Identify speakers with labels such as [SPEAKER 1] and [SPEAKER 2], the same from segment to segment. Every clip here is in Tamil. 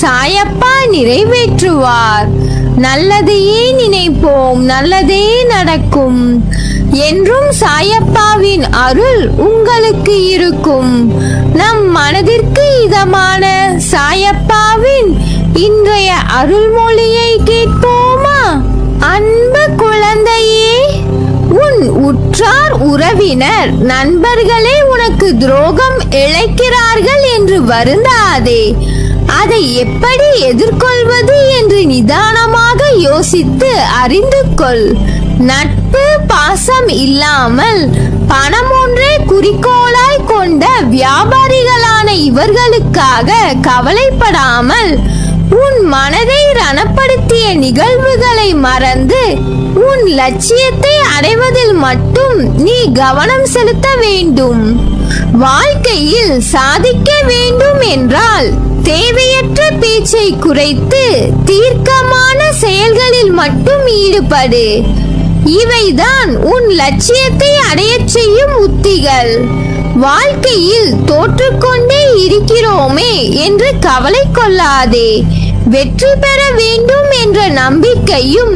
[SPEAKER 1] சாயப்பா நிறைவேற்றுவார். நல்லதையே நினைப்போம் நல்லதே நடக்கும். என்றும் சாயப்பாவின் அருள் உங்களுக்கு இருக்கும். நம் மனதிற்கு இதமான சாயப்பாவின் இன்றைய அருள்மொழியை கேட்போமா? அன்பு குழந்தையே உன் உற்றார் உறவினர் நண்பர்களே உனக்கு துரோகம் இழைக்கிறார்கள் என்று வருந்தாதே. அதை எப்படி எதிர்கொள்வது என்று நிதானமாக யோசித்து அறிந்து கொள். நட்பு பாசம் இல்லாமல் பணம் ஒன்றே குறிக்கோளாய் கொண்ட வியாபாரிகளான இவர்களுக்காக கவலைப்படாமல் உன் மனதை ரணப்படுத்திய நிகழ்வுகளை மறந்து உன் லட்சியத்தை அடைவதில் மட்டும் நீ கவனம் செலுத்த வேண்டும். வாழ்க்கையில் சாதிக்க வேண்டும் என்றால் தேவையற்ற பேச்சை குறைத்து தீர்க்கமான செயல்களில் மட்டும் ஈடுபடு. இவைதான் உன் லட்சியத்தை அடையச் செய்யும் உத்திகள். வாழ்க்கையில் தோற்றுக்கொண்டே இருக்கிறோமே என்று கவலை கொள்ளாதே. வெற்றி பெற வேண்டும் என்ற நம்பிக்கையும்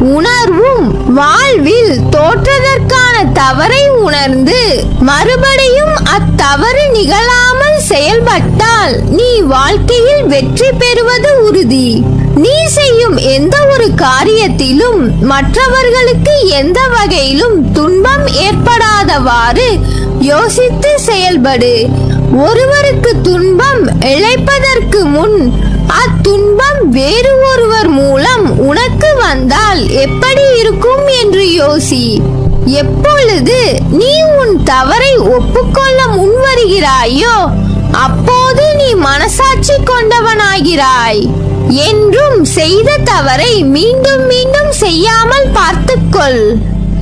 [SPEAKER 1] உணர்வும் வாழ்வில் தோற்றதற்கான தவறை உணர்ந்து மறுபடியும் அத்தவறு நிகழாமல் செயல்பட்டால் நீ வாழ்க்கையில் வெற்றி பெறுவது உறுதி. நீ செய்யும் எந்த ஒரு காரியத்திலும் மற்றவர்களுக்கு எந்த வகையிலும் துன்பம் ஏற்படாதவாறு யோசித்து செயல்படு. ஒருவருக்கு துன்பம் இழைப்பதற்கு முன் அத்துன்பம் வேறு ஒருவர் மூலம் உனக்கு வந்தால் எப்படி இருக்கும் என்று யோசி. எப்பொழுது நீ உன் தவறை ஒப்புக்கொள்ள முன்வருகிறாயோ அப்போது நீ மனசாட்சி கொண்டவனாகிறாய். என்றும் செய்த தவறை மீண்டும் மீண்டும் செய்யாமல் பார்த்துக்கொள்.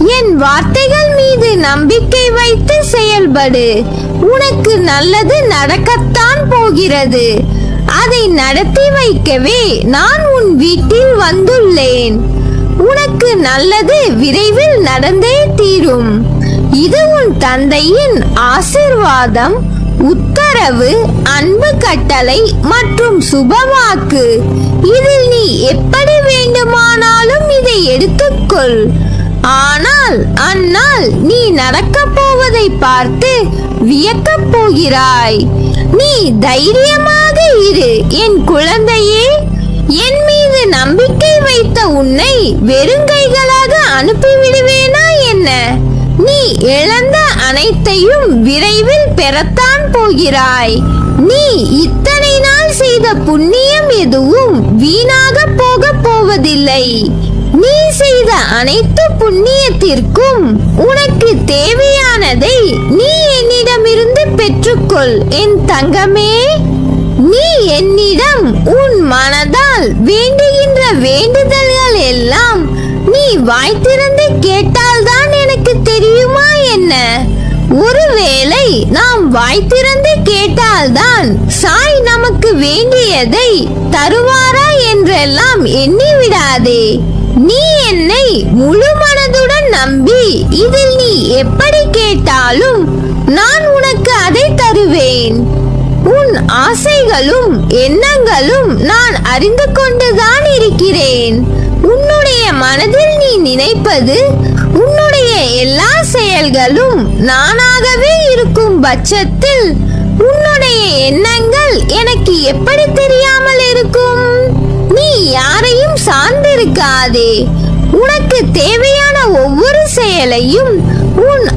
[SPEAKER 1] என் வார்த்தைகள் மீது நம்பிக்கை வைத்து செயல்படு. உனக்கு நல்லது நடக்கத்தான் போகிறது. அதை நடத்தி வைக்கவே நான் உன் வீட்டில் வந்துள்ளேன். உனக்கு நல்லது விரைவில் நடந்தே தீரும். இது உன் தந்தையின் ஆசிர்வாதம் உத்தரவு அன்பு கட்டளை மற்றும் சுபவாக்கு. இதில் நீ எப்படி வேண்டுமானாலும் இதை எடுத்துக்கொள். ஆனால் அந்நாள் நீ நடக்கப் போவதை பார்த்து வியக்கப் போகிறாய். நீ தைரியமாக இரு. என் குழந்தையே என் மீது நம்பிக்கை வைத்த உன்னை வெறுங்கைகளாக அனுப்பிவிடுவேனா என்ன? நீ இழந்த அனைத்தையும் விரைவில் பெறத்தான் போகிறாய். நீ இத்தனை நாள் செய்த புண்ணியம் எதுவும் வீணாக போக போவதில்லை. நீ செய்த அனைத்து புண்ணியத்திற்கும் உனக்கு தேவையானதை நீ என்னிடமிருந்து கொள். என் தங்கமே நீ என்னிடம் உன் மனதால் வேண்டுகின்ற வேண்டுதல்கள் எல்லாம் நீ வாய் திறந்து கேட்டால்தான் எனக்கு தெரியுமா என்ன? ஒருவேளை நாம் வாய் திறந்து கேட்டால்தான் சாய் நமக்கு வேண்டியதை தருவாரா என்றெல்லாம் எண்ணி விடாதே. நீ என்னை முழு மனதுடன் நம்பி இதில் நீ எப்படி கேட்டாலும் நான் உனக்கு அதை தருவேன். உன் ஆசைகளும் எண்ணங்களும் நான் அறிந்து கொண்டுதான் இருக்கிறேன். உன்னுடைய மனதில் நீ நினைப்பது உன்னுடைய எல்லா செயல்களும் நானாகவே இருக்கும் பட்சத்தில் உன்னுடைய எண்ணங்கள் எனக்கு எப்படி தெரியாமல் இருக்கும்? நீ யாரையும் சார்ந்திருக்காதே. உனக்கு தேவை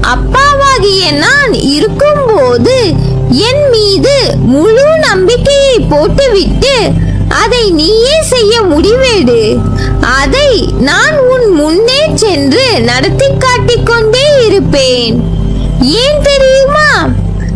[SPEAKER 1] அப்பாவாகிய நான் இருக்கும்போது என் மீது முழு நம்பிக்கையை போட்டுவிட்டு அதை நீயே செய்ய முடிவேடு. அதை நான் உன் முன்னே சென்று நடத்தி காட்டிக் கொண்டே இருப்பேன். ஏன் தெரியுமா?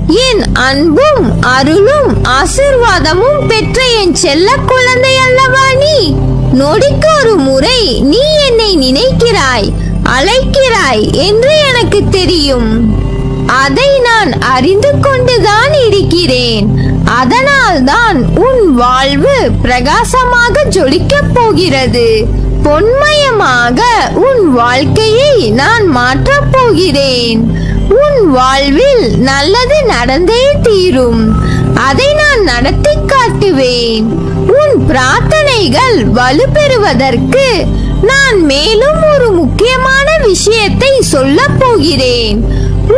[SPEAKER 1] என் அன்பும் அருளும் ஆசிர்வாதமும் பெற்ற என் செல்ல குழந்தை அல்லவா நீ? நொடிக்கு ஒரு முறை நீ என்னை நினைக்கிறாய். அழைக்கிறாய் என்று எனக்கு தெரியும். அதை நான் அறிந்து கொண்டுதான் இருக்கிறேன். அதனால்தான் உன் வாழ்வு பிரகாசமாக ஜொலிக்கப் போகிறது. பொன்மயமாக உன் வாழ்க்கையை நான் மாற்றப் போகிறேன். உன் வாழ்வில் நல்லது நடந்தே தீரும். அதை நான் நடத்தி காட்டுவேன். உன் பிரார்த்தனைகள் வலுப்பெறுவதற்கு நான் மேலும் ஒரு முக்கியமான விஷயத்தை சொல்ல போகிறேன்.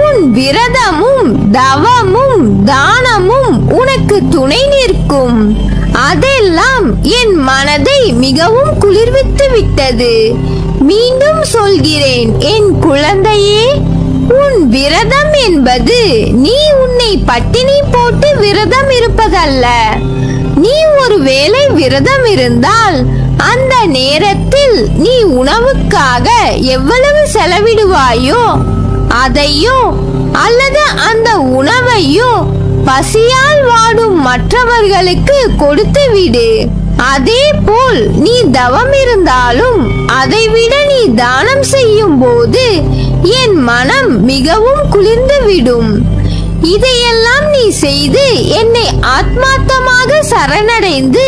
[SPEAKER 1] உன் விரதமும் தவமும் தானமும் உனக்கு துணை நிற்கும். அதெல்லாம் என் மனதை மிகவும் குளிர்வித்து விட்டது. மீண்டும் சொல்கிறேன் என் குழந்தையே உன் விரதம் என்பது நீ உன்னை பட்டினி போட்டு விரதம் இருப்பதல்ல. நீ ஒருவேளை விரதம் இருந்தால் அந்த நேரத்தில் நீ உணவுக்காக எவ்வளவு செலவிடுவாயோ அதையோ அல்லது அந்த உணவையோ பசியால் வாடும் மற்றவர்களுக்கு கொடுத்து விடு அதே போல் நீ தவம் இருந்தாலும் அதைவிட நீ தானம் செய்யும் போது என் மனம் மிகவும் குளிர்ந்து விடும் இதையெல்லாம் நீ செய்து என்னை ஆத்மார்த்தமாக சரணடைந்து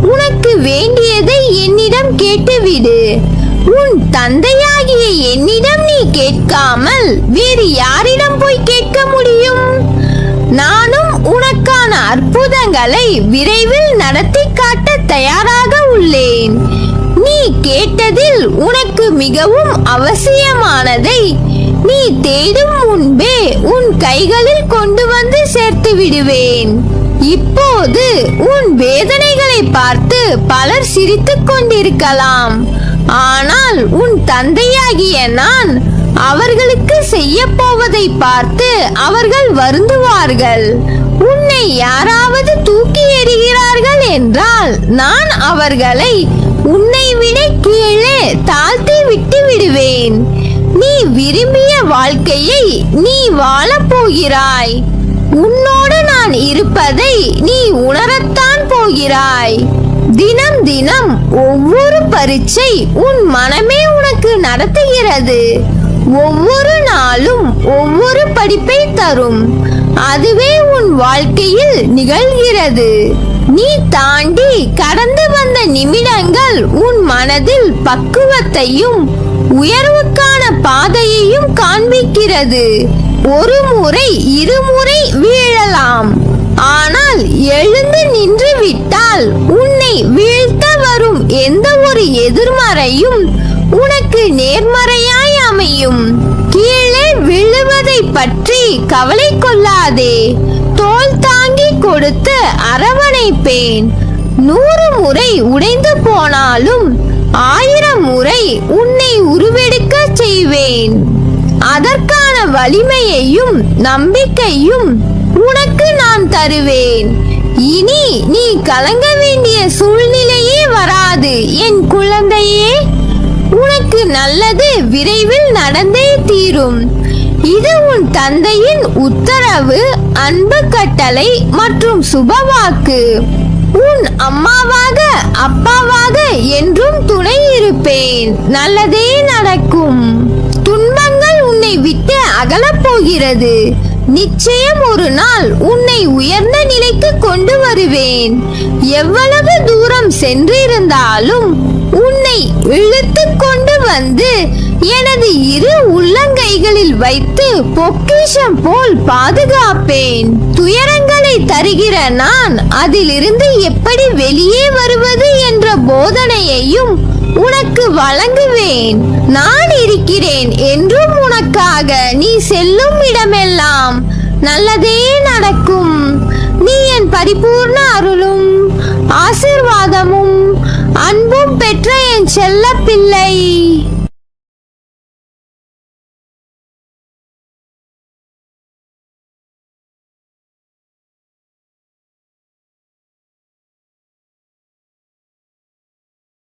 [SPEAKER 1] உனக்கு வேண்டியதை என்னிடம் கேட்டுவிடு. உன் தந்தையாகிய என்னிடம் நீ கேட்காமல் வேறு யாரிடம் போய் கேட்க முடியும்? நானும் உனக்கான அற்புதங்களை விரைவில் நடத்தி காட்ட தயாராக உள்ளேன். நீ கேட்டதில் உனக்கு மிகவும் அவசியமானதை நீ தேடும் முன்பே உன் கைகளில் கொண்டு வந்து சேர்த்து விடுவேன். இப்போது உன் வேதனைகளை பார்த்து பலர் சிரித்துக் கொண்டிருக்கலாம். ஆனால் உன் தந்தையாகிய நான் அவர்களுக்கு செய்ய போவதை பார்த்து அவர்கள் வருந்துவார்கள். உன்னை யாராவது தூக்கி எறிகிறார்கள் என்றால் நான் அவர்களை உன்னை விட கீழே தாழ்த்தி விட்டு விடுவேன். விரும்பிய வாழ்க்கையை நீ வாழப் போகிறாய். உன்னோடு நான் இருப்பதை நீ உணரத்தான் போகிறாய். தினம் தினம் ஒவ்வொரு பரீட்சை உன் மனமே உனக்கு நடத்துகிறது. ஒவ்வொரு நாளும் ஒவ்வொரு படிப்பை தரும். அதுவே உன் வாழ்க்கையில் நிகழ்கிறது. நீ தாண்டி கடந்து வந்த நிமிடங்கள் உன் மனதில் பக்குவத்தையும் உயர்வுக்கான பாதையையும் காண்பிக்கிறது. ஒரு முறை இருமுறை வீழலாம். ஆனால் எழுந்து நின்று விட்டால் உன்னை வீழ்த்த வரும் எந்த ஒரு எதிர்மறையும் உனக்கு நேர்மறையாய் அமையும். கீழே விழுவதை பற்றி கவலை கொள்ளாதே. தோல் தாங்கி கொடுத்து அரவணைப்பேன். நூறு முறை உடைந்து போனாலும் ஆயிரம் முறை உன் அதற்கான வலிமையையும் நம்பிக்கையும் உனக்கு நான் தருவேன். இனி நீ கலங்க வேண்டிய சூழ்நிலையே வராது என் குழந்தையே. உனக்கு நல்லது விரைவில் நடந்தே தீரும். இது உன் தந்தையின் உத்தரவு அன்பு கட்டளை மற்றும் சுபவாக்கு. உன் அம்மாவாக அப்பாவாக என்றும் துணை இருப்பேன். நல்லதே நடக்கும். விட்டு அகலப் போகிறது நிச்சயம் ஒரு நாள் உன்னை உயர்ந்த நிலைக்கு கொண்டு வருவேன். எவ்வளவு தூரம் சென்றிருந்தாலும் உன்னை இழுத்து கொண்டு வந்து எனது இரு உள்ளங்கைகளில் வைத்து பொக்கிஷம் போல் பாதுகாப்பேன். துயரங்களை தருகிற நான் அதிலிருந்து எப்படி வெளியே வருவது என்ற போதனையையும் உனக்கு வழங்குவேன். நான் இருக்கிறேன் என்றும் உனக்காக நீ செல்லும் இடமெல்லாம் நல்லதே நடக்கும். நீ என் பரிபூர்ண அருளும் ஆசிர்வாதமும் அன்பும் பெற்ற என் செல்ல பிள்ளை